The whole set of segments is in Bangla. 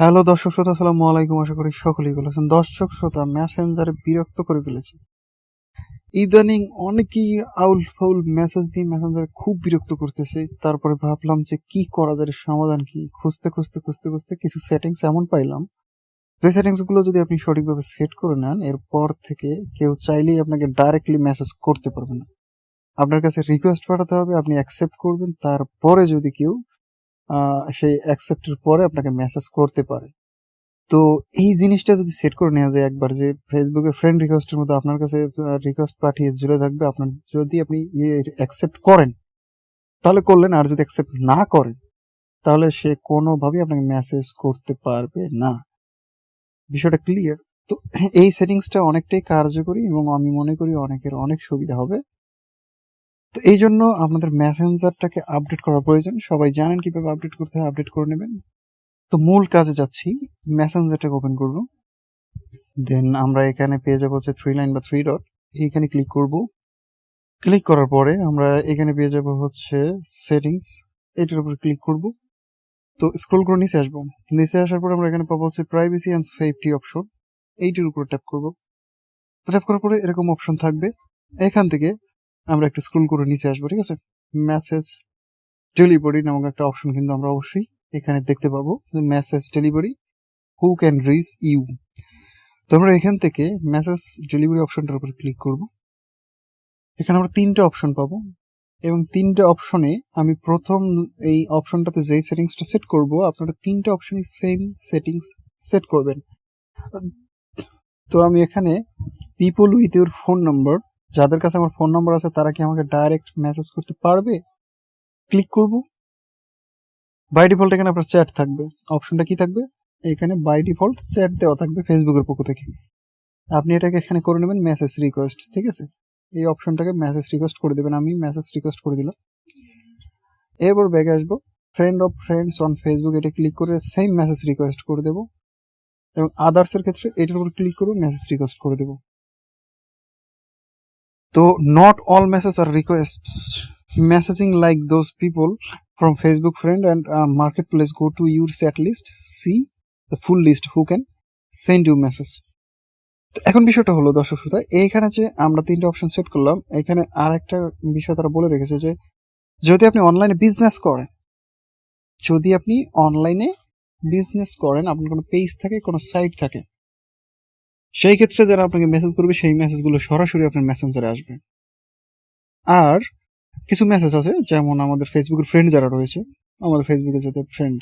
হ্যালো দর্শক শ্রোতা সালামু আলাইকুম। আশা করি সকলেই ভালো আছেন। দর্শক শ্রোতা মেসেঞ্জারে বিরক্ত করে ফেলেছে। ইদানিং অনেকেই আউল ফাউল মেসেজ দিয়ে মেসেঞ্জারে খুব বিরক্ত করতেছে। তারপরে ভাবলাম যে কি করা যায় সমাধান কি? খুঁজতে খুঁজতে খুঁজতে খুঁজতে কিছু সেটিংস এমন পাইলাম। যে সেটিংসগুলো যদি আপনি সঠিকভাবে সেট করে নেন, এরপর থেকে কেউ চাইলেই আপনাকে ডাইরেক্টলি মেসেজ করতে পারবে না। আপনার কাছে রিকোয়েস্ট পাঠাতে হবে, আপনি অ্যাকসেপ্ট করবেন। তারপরে যদি কেউ সেই অ্যাকসেপ্টের পরে আপনাকে মেসেজ করতে পারে। তো এই জিনিসটা যদি সেট করে নেওয়া যায় একবার যে ফেসবুকে ফ্রেন্ড রিকোয়েস্টের মতো আপনার কাছে রিকোয়েস্ট পাঠিয়ে ঝুলে থাকবে, আপনার যদি আপনি অ্যাকসেপ্ট করেন, তাহলে করলেন, আর যদি অ্যাকসেপ্ট না করেন, তাহলে সে কোনোভাবেই আপনাকে মেসেজ করতে পারবে না। বিষয়টা ক্লিয়ার তো এই সেটিংসটা অনেকটাই কার্যকরী এবং আমি মনে করি অনেকের অনেক সুবিধা হবে। তো এই জন্য আপনাদের মেসেঞ্জারটাকে আপডেট করা প্রয়োজন। সবাই জানেন কীভাবে আপডেট করতে হয় আপডেট করে নেবেন। তো মূল কাজে যাচ্ছি মেসেঞ্জারটাকে ওপেন করব। দেন আমরা এখানে পেয়ে যাব হচ্ছে থ্রি লাইন বা থ্রি ডট এইখানে ক্লিক করব। ক্লিক করার পরে আমরা এখানে পেয়ে যাব হচ্ছে সেটিংস এটার উপর ক্লিক করব। তো স্ক্রল করে নিচে আসব। নিচে আসার পর আমরা এখানে পাবো হচ্ছে প্রাইভেসি অ্যান্ড সেফটি অপশন এইটির উপর ট্যাপ করব। ট্যাপ করার পরে এরকম অপশন থাকবে। এখান থেকে আমরা একটু স্ক্রল করে নিচে আসব, ঠিক আছে? মেসেজ ডেলিভারি নামক একটা অপশন কিন্তু আমরা অবশ্যই এখানে দেখতে পাবো। Message delivery who can reach you তো আমরা এখান থেকে মেসেজ ডেলিভারি অপশনটার উপর ক্লিক করব। এখানে আমরা তিনটে অপশন পাবো এবং তিনটে অপশনে আমি প্রথম এই অপশনটাতে যেই সেটিংসটা সেট করব, আপনারা তিনটে অপশনই সেম সেটিংস সেট করবেন। তো আমি এখানে people with your phone number যাদের কাছে আমার ফোন নাম্বার আছে, তারা কি আমাকে ডাইরেক্ট মেসেজ করতে পারবে? ক্লিক করব। বাই ডিফল্ট এখানে আপনার চ্যাট থাকবে। অপশনটা কি থাকবে? এখানে বাই ডিফল্ট চ্যাট দেওয়া থাকবে ফেসবুকের পক্ষ থেকে। আপনি এটাকে এখানে করে নেবেন মেসেজ রিকোয়েস্ট ঠিক আছে? এই অপশনটাকে মেসেজ রিকোয়েস্ট করে দেবেন। আমি মেসেজ রিকোয়েস্ট করে দিলাম। এরপর ব্যাগে আসব। Friend of friends on Facebook এটা ক্লিক করে সেম মেসেজ রিকোয়েস্ট করে দেবো। এবং আদার্সের ক্ষেত্রে এটার উপর ক্লিক করে মেসেজ রিকোয়েস্ট করে দেবো। তো not all message are requests messaging like those people from Facebook friend and uh, marketplace go to your set list. See the full list who can send you message. তো এখন বিষয়টা হলো দর্শক শ্রোতা এইখানে যে আমরা তিনটা অপশন সেট করলাম এখানে আর একটা বিষয় তারা বলে রেখেছে যে যদি আপনি অনলাইনে বিজনেস করেন যদি আপনি অনলাইনে বিজনেস করেন আপনার কোনো পেজ থাকে কোনো সাইট থাকে সেই ক্ষেত্রে যারা আপনাকে মেসেজ করবে, সেই মেসেজগুলো সরাসরি আপনার মেসেঞ্জারে আসবে। আর কিছু মেসেজ আছে, যেমন আমাদের ফেসবুকের ফ্রেন্ড যারা রয়েছে আমার ফেসবুকে যাতে ফ্রেন্ড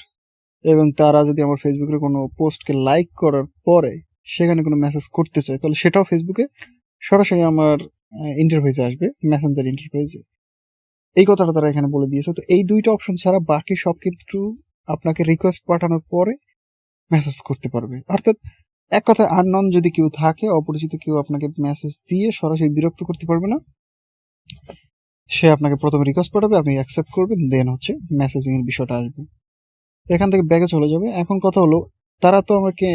এবং তারা যদি আমার ফেসবুকের কোনো পোস্টকে লাইক করার পরে সেখানে কোনো মেসেজ করতে চায়, তাহলে সেটাও ফেসবুকে সরাসরি আমার ইন্টারফেসে আসবে মেসেঞ্জার ইন্টারফেসে এই কথাটা তারা এখানে বলে দিয়েছে। তো এই দুইটা অপশন ছাড়া বাকি সব কিন্তু আপনাকে রিকোয়েস্ট পাঠানোর পরে মেসেজ করতে পারবে। অর্থাৎ এক কথায় আননন যদি কেউ থাকে, অপরিচিত কেউ আপনাকে মেসেজ দিয়ে সরাসরি বিরক্ত করতে পারবে না। সে আপনাকে প্রথমে রিকোয়েস্ট পাঠাবে, আপনি অ্যাকসেপ্ট করবেন দেন হচ্ছে মেসেজিং এর বিষয়টা আসবে। এখান থেকে ব্যাগে চলে যাবে। এখন কথা হলো, তারা তো আমাকে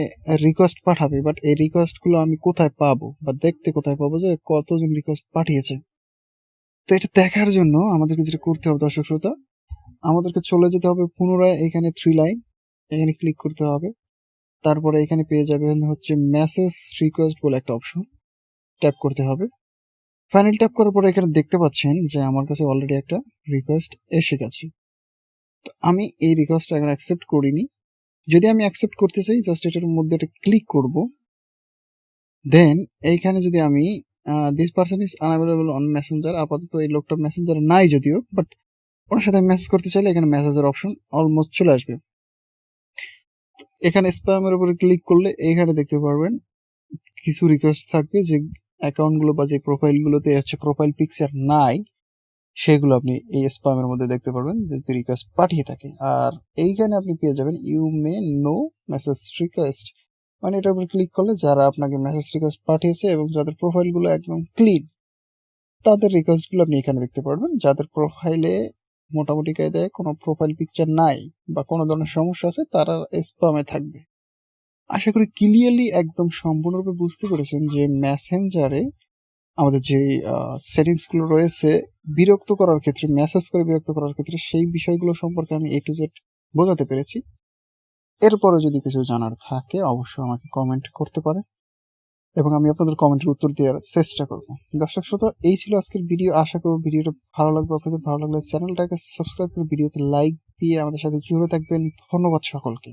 রিকোয়েস্ট পাঠাবে বাট এই রিকোয়েস্টগুলো আমি কোথায় পাবো? বা দেখতে কোথায় পাবো যে কতজন রিকোয়েস্ট পাঠিয়েছে? তো এটা দেখার জন্য আমাদেরকে যেটা করতে হবে দর্শক শ্রোতা, আমাদেরকে চলে যেতে হবে পুনরায় এখানে থ্রি লাইন এখানে ক্লিক করতে হবে। তারপরে এখানে পেয়ে যাবেন হচ্ছে মেসেজ রিকোয়েস্ট বলে একটা অপশন ট্যাপ করতে হবে। ফাইনাল ট্যাপ করার পরে এখানে দেখতে পাচ্ছেন যে আমার কাছে অলরেডি একটা রিকোয়েস্ট এসে গেছে। তো আমি এই রিকোয়েস্টটা এখন অ্যাকসেপ্ট করিনি। যদি আমি অ্যাকসেপ্ট করতে চাই জাস্ট এটার মধ্যে একটা ক্লিক করব। দেন এইখানে যদি আমি this person is unavailable on messenger আপাতত এই লোকটা মেসেঞ্জারে নাই যদিও বাট ওনার সাথে মেসেজ করতে চাইলে এখানে মেসেজের অপশন অলমোস্ট চলে আসবে। এখানে স্প্যামের উপরে ক্লিক করলে এখানে দেখতে পারবেন কিছু রিকোয়েস্ট থাকবে যে অ্যাকাউন্টগুলো বা যে প্রোফাইলগুলোতে হচ্ছে প্রোফাইল পিকচার নাই, সেগুলো আপনি এই স্প্যামের মধ্যে দেখতে পারবেন যে রিকোয়েস্ট পাঠিয়ে থাকে। আর এইখানে আপনি পেয়ে যাবেন you may know message request মানে এটার উপর ক্লিক করলে যারা আপনাকে মেসেজ রিকোয়েস্ট পাঠিয়েছে এবং যাদের প্রোফাইলগুলো একদম ক্লিন তাদের রিকোয়েস্টগুলো আপনি এখানে দেখতে পারবেন। যাদের প্রোফাইলে মোটামুটি কায়দায় কোনো প্রোফাইল পিকচার নাই বা কোনো ধরনের সমস্যা আছে, তারা স্প্যামে থাকবে। আশা করি ক্লিয়ারলি একদম সম্পূর্ণরূপে বুঝতে পেরেছেন যে মেসেঞ্জারে আমাদের যে সেটিংসগুলো রয়েছে, বিরক্ত করার ক্ষেত্রে মেসেজ করে বিরক্ত করার ক্ষেত্রে সেই বিষয়গুলো সম্পর্কে আমি এ টু জেড বোঝাতে পেরেছি। এরপরে যদি কিছু জানার থাকে, অবশ্যই আমাকে কমেন্ট করতে পারে। এবং আমি আপনাদের কমেন্টের উত্তর দেওয়ার চেষ্টা করব। দর্শক শ্রোতা, এই ছিল আজকের ভিডিও আশা করব ভিডিওটা ভালো লাগবে। আপনাদের ভালো লাগলে চ্যানেলটাকে সাবস্ক্রাইব করে ভিডিওতে লাইক দিয়ে আমাদের সাথে জুড়ে থাকবেন। ধন্যবাদ সকলকে।